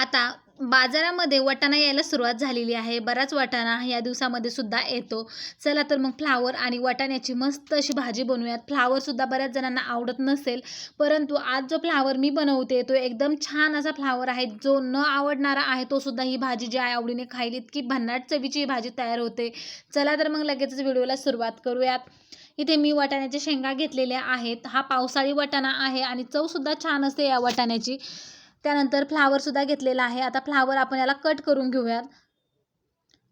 आता बाजारामध्ये वाटाणा यायला सुरुवात झालेली आहे. बराच वाटाणा या दिवसामध्ये सुद्धा येतो. चला तर मग फ्लावर आणि वाटाण्याची मस्त अशी भाजी बनवूयात. फ्लावरसुद्धा बऱ्याच जणांना आवडत नसेल परंतु आज जो फ्लावर मी बनवते तो एकदम छान असा फ्लावर आहे. जो न आवडणारा आहे तो सुद्धा ही भाजी जी आहे आवडीने खाईल इतकी भन्नाट चवीची ही भाजी तयार होते. चला तर मग लगेचच व्हिडिओला सुरुवात करूयात. इथे मी वाटाण्याच्या शेंगा घेतलेल्या आहेत. हा पावसाळी वाटाणा आहे आणि चवसुद्धा छान असते या वाटाण्याची. त्यानंतर फ्लावरसुद्धा घेतलेला आहे. आता फ्लावर आपण याला कट करून घेऊयात.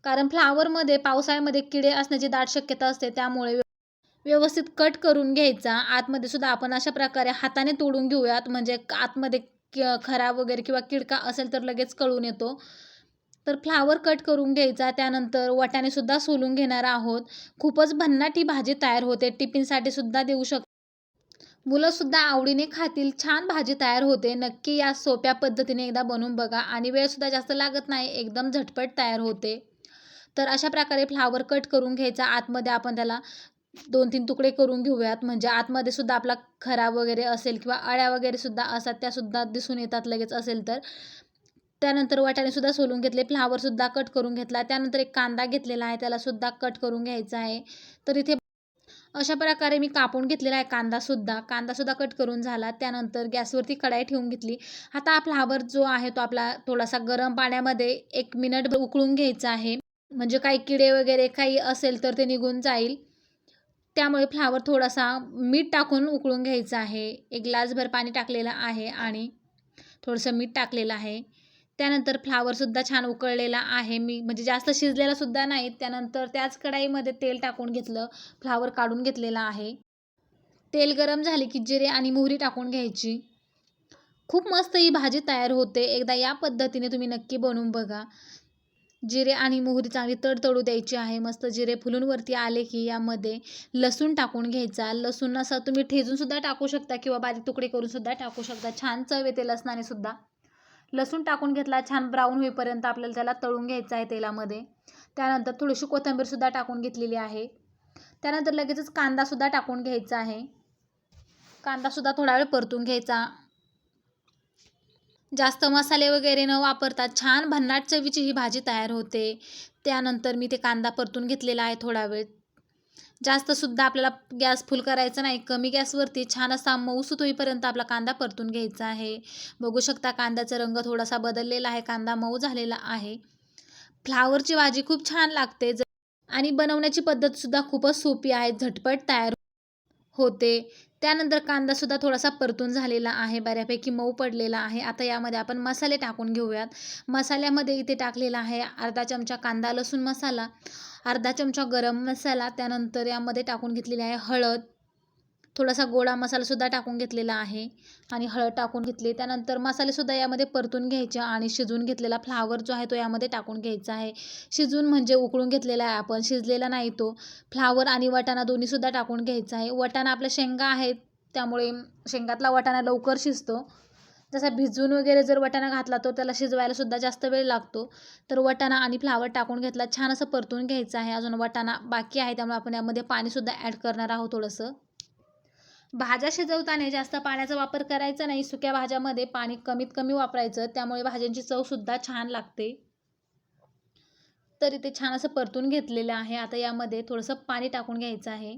कारण फ्लावरमध्ये पावसाळ्यामध्ये किडे असण्याची दाट शक्यता असते. त्यामुळे व्यवस्थित कट करून घ्यायचा. आतमध्ये सुद्धा आपण अशा प्रकारे हाताने तोडून घेऊयात. म्हणजे आतमध्ये क खराब वगैरे किंवा किडका असेल तर लगेच कळून येतो. तर फ्लावर कट करून घ्यायचा. त्यानंतर वाटाणेसुद्धा सोलून घेणार आहोत. खूपच भन्नाट ही भाजी तयार होते. टिफिनसाठी सुद्धा देऊ शक मुलंसुद्धा आवडीने खातील छान भाजी तयार होते. नक्की या सोप्या पद्धतीने एकदा बनवून बघा आणि वेळसुद्धा जास्त लागत नाही एकदम झटपट तयार होते. तर अशा प्रकारे फ्लावर कट करून घ्यायचा. आतमध्ये आपण त्याला दोन तीन तुकडे करून घेऊयात. म्हणजे आतमध्ये सुद्धा आपला खराब वगैरे असेल किंवा अळ्या वगैरे सुद्धा असतात त्यासुद्धा दिसून येतात लगेच असेल तर. त्यानंतर वाटाणेसुद्धा सोलून घेतले. फ्लावरसुद्धा कट करून घेतला. त्यानंतर एक कांदा घेतलेला आहे. त्यालासुद्धा कट करून घ्यायचा आहे. तर इथे अशा प्रकारे मी कापून घेतलेला आहे कांदासुद्धा कांदासुद्धा कट करून झाला. त्यानंतर गॅसवरती कढाई ठेवून घेतली. आता आपला फ्लावर जो आहे तो आपला थोडासा गरम पाण्यामध्ये एक मिनिट उकळून घ्यायचा आहे. म्हणजे काही किडे वगैरे काही असेल तर ते निघून जाईल. त्यामुळे फ्लावर थोडासा मीठ टाकून उकळून घ्यायचं आहे. एक ग्लासभर पाणी टाकलेलं आहे आणि थोडंसं मीठ टाकलेलं आहे. त्यानंतर फ्लावरसुद्धा छान उकळलेला आहे. मी म्हणजे जास्त शिजलेलासुद्धा नाही. त्यानंतर त्याच कढाईमध्ये तेल टाकून घेतलं. फ्लावर काढून घेतलेला आहे. तेल गरम झाले की जिरे आणि मोहरी टाकून घ्यायची. खूप मस्त ही भाजी तयार होते. एकदा या पद्धतीने तुम्ही नक्की बनवून बघा. जिरे आणि मोहरी चांगली तडतडू द्यायची आहे. मस्त जिरे फुलून वरती आले की यामध्ये लसूण टाकून घ्यायचा. लसूण असा तुम्ही ठेजूनसुद्धा टाकू शकता किंवा बारीक तुकडे करूनसुद्धा टाकू शकता. छान चव येते लसणाने सुद्धा. लसूण टाकून घेतला छान ब्राऊन होईपर्यंत आपल्याला त्याला तळून घ्यायचं आहे तेलामध्ये. त्यानंतर थोडीशी कोथिंबीरसुद्धा टाकून घेतलेली आहे. त्यानंतर लगेचच कांदासुद्धा टाकून घ्यायचा आहे. कांदासुद्धा थोडा वेळ परतून घ्यायचा. जास्त मसाले वगैरे न वापरता छान भन्नाट चवीची ही भाजी तयार होते. त्यानंतर मी ते कांदा परतून घेतलेला आहे थोडा वेळ. जास्तसुद्धा आपल्याला गॅस फुल करायचा नाही. कमी गॅसवरती छान असा मऊसूत होईपर्यंत आपला कांदा परतून घ्यायचा आहे. बघू शकता कांद्याचा रंग थोडासा बदललेला आहे. कांदा मऊ झालेला आहे. फ्लावरची भाजी खूप छान लागते. आणि बनवण्याची पद्धतसुद्धा खूपच सोपी आहे. झटपट तयार होते. त्यानंतर कांदासुद्धा थोडासा परतून झालेला आहे बऱ्यापैकी मऊ पडलेला आहे. आता यामध्ये आपण मसाले टाकून घेऊयात. मसाल्यामध्ये इथे टाकलेला आहे अर्धा चमचा कांदा लसूण मसाला अर्धा चमचा गरम मसाला त्यानंतर यामध्ये टाकून घेतलेली आहे हळद थोडासा गोडा मसालासुद्धा टाकून घेतलेला आहे आणि हळद टाकून घेतली. त्यानंतर मसालेसुद्धा यामध्ये परतून घ्यायचे आणि शिजवून घेतलेला फ्लावर जो आहे तो यामध्ये टाकून घ्यायचा आहे. शिजून म्हणजे उकळून घेतलेला आहे आपण शिजलेला नाही तो. फ्लावर आणि वटाणा दोन्हीसुद्धा टाकून घ्यायचा आहे. वटाणा आपल्या शेंगा आहेत त्यामुळे शेंगातला वटाणा लवकर शिजतो. जसा भिजून वगैरे जर वटाणा घातला तर त्याला शिजवायला सुद्धा जास्त वेळ लागतो. तर वटाणा आणि फ्लावर टाकून घेतला छान असं परतून घ्यायचं आहे. अजून वटाणा बाकी आहे त्यामुळे आपण यामध्ये पाणीसुद्धा ॲड करणार आहोत थोडंसं. भाज्या शिजवताना जास्त पाण्याचा वापर करायचा नाही. सुक्या भाज्यामध्ये पाणी कमीत कमी वापरायचं. त्यामुळे भाज्यांची चवसुद्धा छान लागते. तर इथे छान असं परतून घेतलेलं आहे. आता यामध्ये थोडंसं पाणी टाकून घ्यायचं आहे.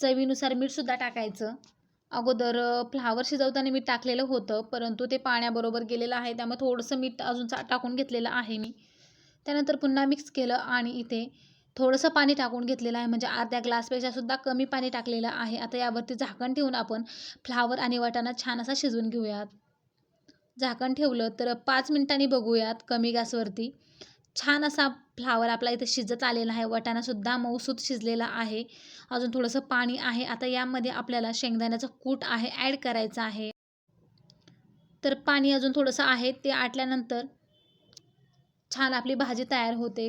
चवीनुसार मीठसुद्धा टाकायचं. अगोदर फ्लावर शिजवताना मीठ टाकलेलं होतं परंतु ते पाण्याबरोबर गेलेलं आहे. त्यामुळे थोडंसं मीठ अजून टाकून घेतलेलं आहे मी. त्यानंतर पुन्हा मिक्स केलं आणि इथे थोडंसं पाणी टाकून घेतलेलं आहे. म्हणजे अर्ध्या ग्लासपेक्षा सुद्धा कमी पाणी टाकलेलं आहे. आता यावरती झाकण ठेवून आपण फ्लावर आणि वाटाणा छान असा शिजवून घेऊयात. झाकण ठेवलं तर पाच मिनिटांनी बघूयात कमी गॅसवरती. छान असा फ्लावर आपला इथे शिजत आलेला आहे. वाटाणासुद्धा मऊसूत शिजलेला आहे. अजून थोडंसं पाणी आहे. आता यामध्ये आपल्याला शेंगदाण्याचं कूट आहे ॲड करायचं आहे. तर पाणी अजून थोडंसं आहे. ते आटल्यानंतर छान आपली भाजी तयार होते.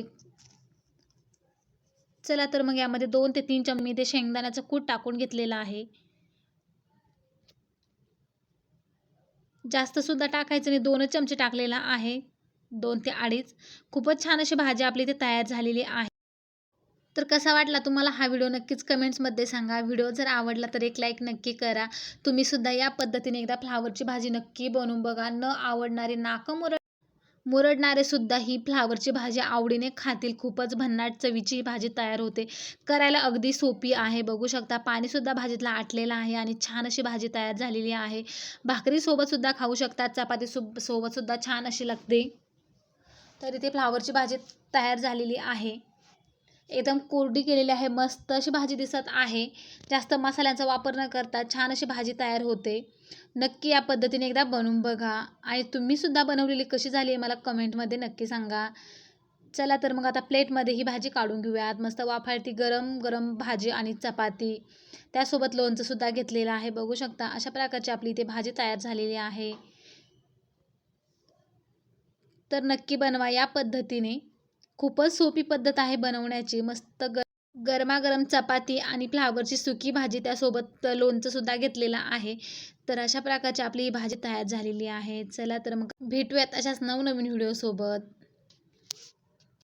चला तर मग यामध्ये दोन ते तीन चमचे ते शेंगदाण्याचं कूट टाकून घेतलेलं आहे. जास्त सुद्धा टाकायचं नाही दोनच चमचे टाकलेला आहे. दोन ते अडीच. खूपच छान अशी भाजी आपली इथे तयार झालेली आहे. तर कसा वाटला तुम्हाला हा व्हिडिओ? नक्कीच कमेंट्समध्ये सांगा. व्हिडिओ जर आवडला तर एक लाईक नक्की करा. तुम्ही सुद्धा या पद्धतीने एकदा फ्लावरची भाजी नक्की बनवून बघा. न आवडणारी नाकमुरड मुरडणारे सुद्धा ही फ्लावरची भाजी आवडीने खातील. खूपच भन्नाट चवीची भाजी तयार होते. करायला अगदी सोपी आहे. बघू शकता पाणीसुद्धा भाजीतला आटलेलं आहे आणि छान अशी भाजी तयार झालेली आहे. भाकरीसोबतसुद्धा खाऊ शकतात चपाती सो सोबतसुद्धा छान अशी लागते. तर इथे फ्लावरची भाजी तयार झालेली आहे. एकदम कोरडी केलेली आहे मस्त अशी भाजी दिसत आहे. जास्त मसाल्यांचा वापर न करता छान अशी भाजी तयार होते. नक्की या पद्धतीने एकदा बनवून बघा. आणि तुम्हीसुद्धा बनवलेली कशी झाली आहे मला कमेंटमध्ये नक्की सांगा. चला तर मग आता प्लेटमध्ये ही भाजी काढून घेऊयात. मस्त वाफाळती गरम गरम भाजी आणि चपाती. त्यासोबत लोणचंसुद्धा घेतलेलं आहे. बघू शकता अशा प्रकारची आपली इथे भाजी तयार झालेली आहे. तर नक्की बनवा या पद्धतीने. खूपच सोपी पद्धत आहे बनवण्याची. मस्त ग गरमागरम चपाती आणि फ्लावरची सुकी भाजी त्यासोबत लोणचंसुद्धा घेतलेलं आहे. तर अशा प्रकारची आपली ही भाजी तयार झालेली आहे. चला तर मग भेटूयात अशाच नवनवीन व्हिडिओसोबत.